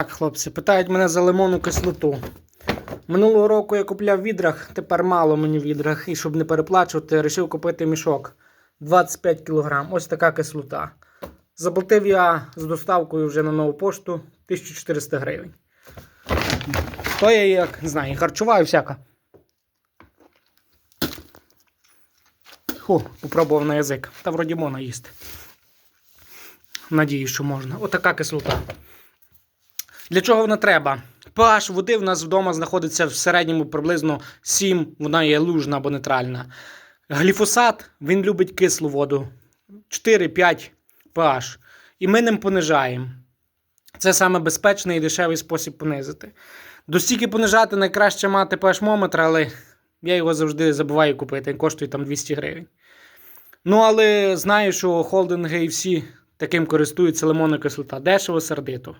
Так, хлопці, питають мене за лимонну кислоту. Минулого року я купляв відрах, тепер мало мені відрах, і щоб не переплачувати, вирішив купити мішок 25 кг. Ось така кислота. Заплатив я з доставкою вже на нову пошту 1400 гривень. То я як не знаю, харчова і всяка. Ху, попробував на язик. Та вроді можна їсти. Надію, що можна. Отака кислота. Для чого вона треба? pH води в нас вдома знаходиться в середньому приблизно 7, вона є лужна або нейтральна. Гліфосат він любить кислу воду 4-5 pH. І ми ним понижаємо. Це саме безпечний і дешевий спосіб понизити. До стільки понижати найкраще мати pH-мометр, але я його завжди забуваю купити. Він коштує там 200 гривень. Ну, але знаю, що холдинги і всі таким користуються лимонна кислота. Дешево сердито.